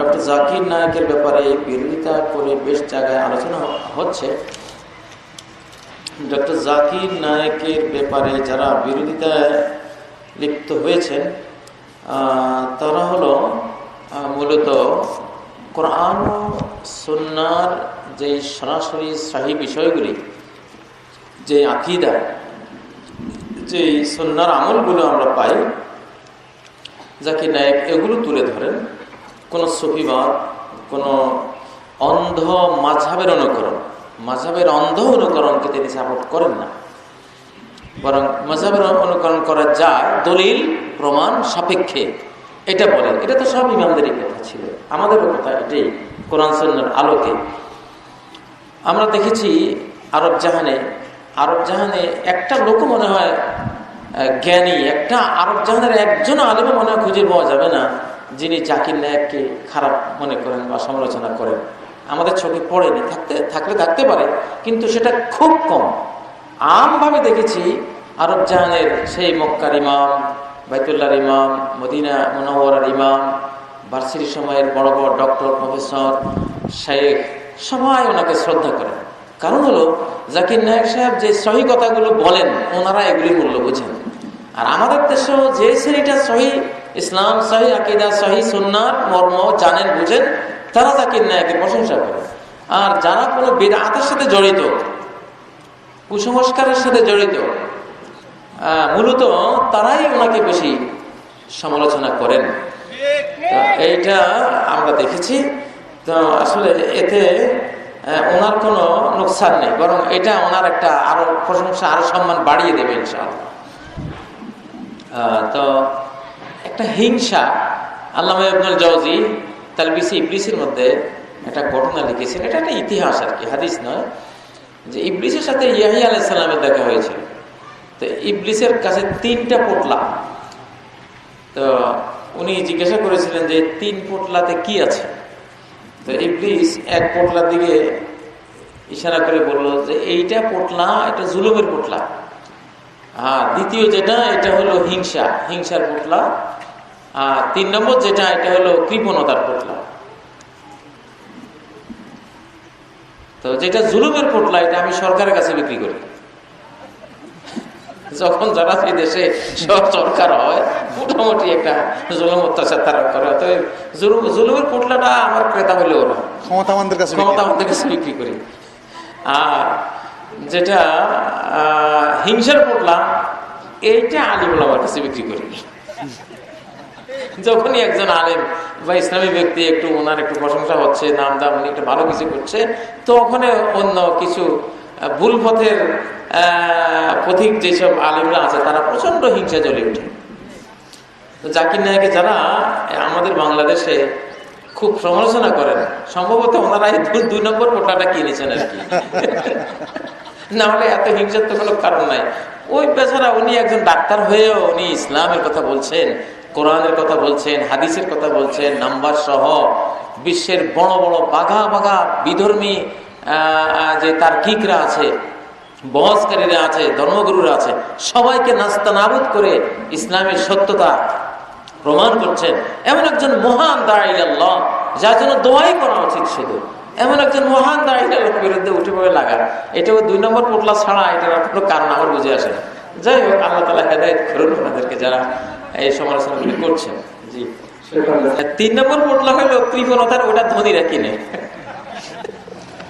Doctor Zakir নায়কের ব্যাপারে বিরোধিতা করে বেশ জায়গায় আলোচনা হচ্ছে। ডক্টর জাকির নায়কের ব্যাপারে যারা বিরোধিতায় লিপ্ত হয়েছেন তারা হলো মূলত কোরআন সন্ন্যার যে সরাসরি শাহী বিষয়গুলি, যে আকিদা যে সন্ন্যার আমলগুলো আমরা পাই, জাকির নায়ক এগুলো তুলে ধরেন। কোনো সফিবাদ কোনো অন্ধ মাঝাবের অনুকরণ মাঝাবের অন্ধ অনুকরণকে তিনি সাপোর্ট করেন না। বরং মাঝাবের অনুকরণ করা যায় দলিল, প্রমাণ, সাপেক্ষে। এটা বলেন। এটা তো সব ইমামদেরই কথা ছিল। আমাদেরও কথা এটাই, কোরআন সন্ন্যার আলোকে। আমরা দেখেছি আরব জাহানে আরব জাহানে একটা লোক মনে হয় জ্ঞানী, একটা আরব জাহানের একজন আলেমে মনে হয় খুঁজে পাওয়া যাবে না। যিনি জাকির নায়ককে খারাপ মনে করেন বা সমালোচনা করেন, আমাদের চোখে পড়েনি, থাকতে, থাকলে থাকতে পারে, কিন্তু সেটা খুব কম। আমভাবে দেখেছি, আরব জাহানের সেই মক্কার ইমাম, বাইতুল্লাহর ইমাম, মদিনা মনোহরার ইমাম ভার্সিটি সময়ের বড় বড় ডক্টর, প্রফেসর শেখ সবাই ওনাকে শ্রদ্ধা করেন। কারণ হলো, জাকির নায়ক সাহেব যে সহি কথাগুলো বলেন, ওনারা এগুলির মূল্য বুঝেন। আর আমাদের দেশেও যে শ্রেণীটা সহি, ইসলাম সহি, আকিদা সহি সুন্নার মর্ম জানেন বুঝেন, তারা জাকির নায়কের প্রশংসা করে। আর যারা কোনো বেদাতের সাথে জড়িত, কুসংস্কারের সাথে জড়িত মূলত তারাই ওনাকে বেশি সমালোচনা করেন। এইটা আমরা দেখেছি। তো আসলে এতে ওনার কোনো নোকসান নেই, বরং এটা ওনার একটা আরও প্রশংসা, আরও সম্মান বাড়িয়ে দেবে ইনশাআল্লাহ। তো একটা হিংসা। আল্লাহ আব্দুল জওজি তালবিসি ইবলিসের মধ্যে একটা ঘটনা লিখেছেন। এটা একটা ইতিহাস আর কি, হাদিস নয়, যে ইবলিসের সাথে ইয়াহি আলাইসাল্লামের দেখা হয়েছিল। তো ইবলিসের কাছে তিনটা পোটলা। তো উনি জিজ্ঞাসা করেছিলেন যে তিন পোটলাতে কি আছে? তো ইবলিস এক পোটলার দিকে ইশারা করে বলল যে এইটা পোটলা, এটা জুলুমের পোটলা। আর দ্বিতীয় যেটা এটা হলো হিংসা। হিংসার পোটলা আর তিন নম্বর যেটা এটা হলো কৃপণতার পোটলা তো যেটা জুলুমের পোটলা এটা আমি সরকারের কাছে বিক্রি করি। যখন যারা সেই দেশে সব সরকার হয় মোটামুটি একটা জুলুম অত্যাচার তারা করে। তো জুলুমের পোটলাটা আমার ক্রেতা হইলে ওরা ক্ষমতাবানদের কাছে ক্ষমতা আমাদের কাছে বিক্রি করি। আর যেটা হিংসার পোটলা, এইটা আলিম আমার কাছে বিক্রি করি। যখনই একজন আলেম বা ইসলামী ব্যক্তি একটু ওনার একটু প্রশংসা হচ্ছে নাম দাম উনি একটু ভালো কিছু করছে তখন অন্য কিছু ভুল পথের পথিক যেসব আলেমরা আছে, তারা প্রচণ্ড হিংসা জ্বলে তো জাকির নায়কে যারা আমাদের বাংলাদেশে খুব সমালোচনা করেন, সম্ভবত ওনারা দুই নম্বর কোটাটা কিনেছেন আর কি। না হলে এত হিংসার তো কোনো কারণ নাই। ওই বেচারা, উনি একজন ডাক্তার হয়েও উনি ইসলামের কথা বলছেন, কোরআনের কথা বলছেন, হাদিসের কথা বলছেন, নাম্বার সহ বিশ্বের বড় বড় বাঘা বাঘা বিধর্মী যে তার কিকরা আছে, বহসকারীরা আছে, ধর্মগুরুরা আছে, সবাইকে নাস্তা নাবুদ করে ইসলামের সত্যতা প্রমাণ করছেন। এমন একজন মহান দাঁড়াইল্লাহ যার জন্য দোয়াই করা উচিত শুধু। এমন একজন মহান দাঁড়াইল্লাহর বিরুদ্ধে উঠে পড়ে লাগা এটাও দুই নম্বর পোটলা ছাড়া এটার কোনো কারণ আমার বুঝে আসে না। যাই হোক আল্লাহ তালা হেদায়ত করুন ওনাদেরকে যারা এই সমালোচনাগুলি করছেন। জি। তিন নম্বর পোটলা হলো কৃপণতার ওটা ধনীরা কিনে।